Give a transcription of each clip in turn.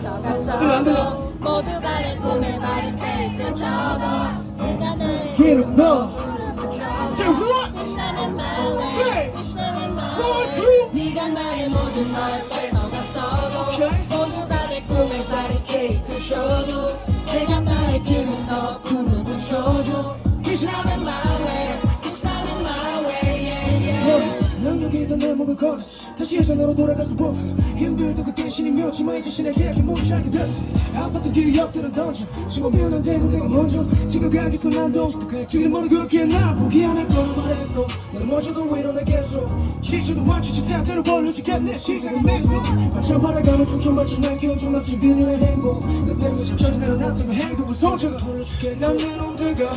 들어갔어. 모두가 내 꿈에 발이 펼쳐져 내가 너의 기름 넣어 빛나는 마음에 빛나는 마음에 네가 나의 모든 걸 능력이던 내 목을 걸어. 다시 예전으로 돌아가서 보스 힘들도 그때 신이 묘지만 이제 신에게 약해 뭔지 알게 됐어. 아팠던 기억들은 던져. 지금 대고 내가 먼저. 지금 가겠어 난도 그냥 길을 모르고 그렇게 나 보기 안할 거를 말했고 너는 먼저도 일어나 계속 시주도 완치지 상태로 벌려주겠네. 시작은 미소. 반찬 팔아가면 충청받지 날 겨중 앞집 비닐의 행복. 내 뱀도 잠시 내려놨다면 행복을 손자가 돌려줄게. 난내 놈들과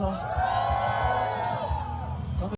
说